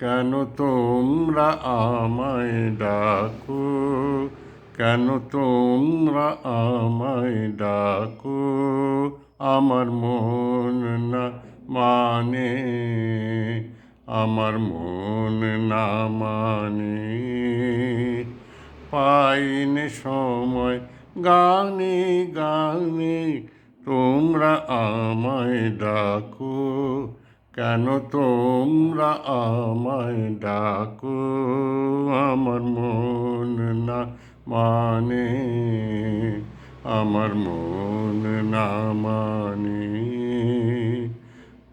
কেন তোমরা আমায় ডাকো? কেন তোমরা আমায় ডাকো? আমার মন না মানে আমার মন না মানে। পাইনে সময় গানে গানে তোমরা আমায় ডাকো। কেন তোমরা আমায় ডাকো? আমার মন না মানে আমার মন না মানে।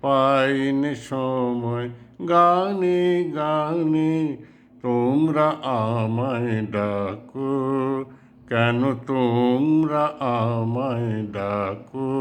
পাইনে সময় গানে গানে তোমরা আমায় ডাকো। কেন তোমরা আমায় ডাকো?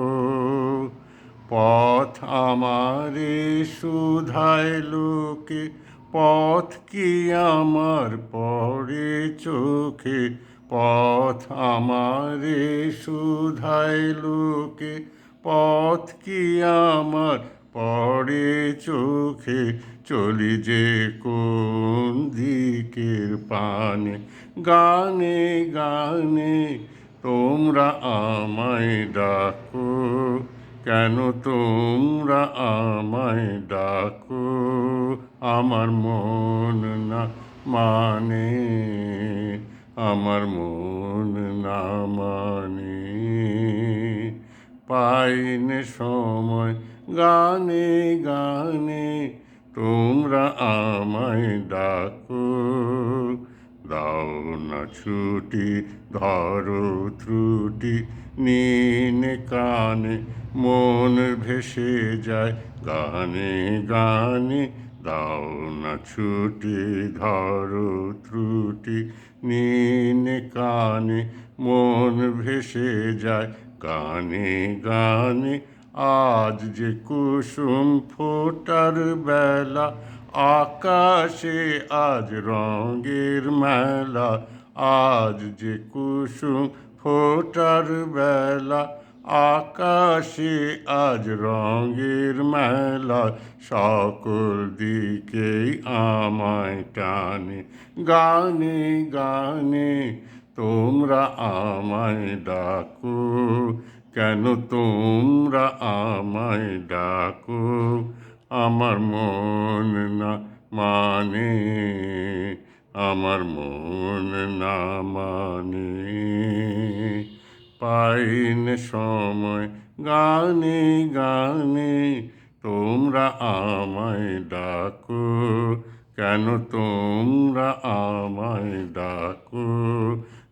পথ আমারে সুধায় লোকে, পথ কি আমার পড়ে চোখে? পথ আমারে সুধায় লোকে, পথ কি আমার পড়ে চোখে? চলি যে কোন দিকের পানে, গানে গানে তোমরা আমায় ডাকো। কেন তোমরা আমায় ডাকো? আমার মন না মানে আমার মন না মানে। পাইনে সময় গানে গানে তোমরা আমায় ডাকো। ছুটি, ধরো ত্রুটি। নিন কানে মন ভেসে যায়, গানে গানে। দাও না ছুটি, ধরো ত্রুটি। নিন কানে মন ভেসে যায়, গানে গানে। আজ যে কুসুম ফোটার বেলা, আকাশে আজ রঙের মেলা। আজ যে কুসুম ফোটার বেলা, আকাশে আজ রঙের মেলা, সকল দিকেই আমায় টানে, গানে গানে, তোমরা আমায় ডাকো, কেন তোমরা আমায় ডাকো, আমার মন না মানে। আমার মন না মানে। পাইন সময় গানে গানে তোমরা আমায় ডাকো। কেন তোমরা আমায় ডাকো?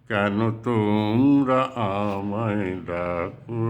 কেন তোমরা আমায় ডাকো?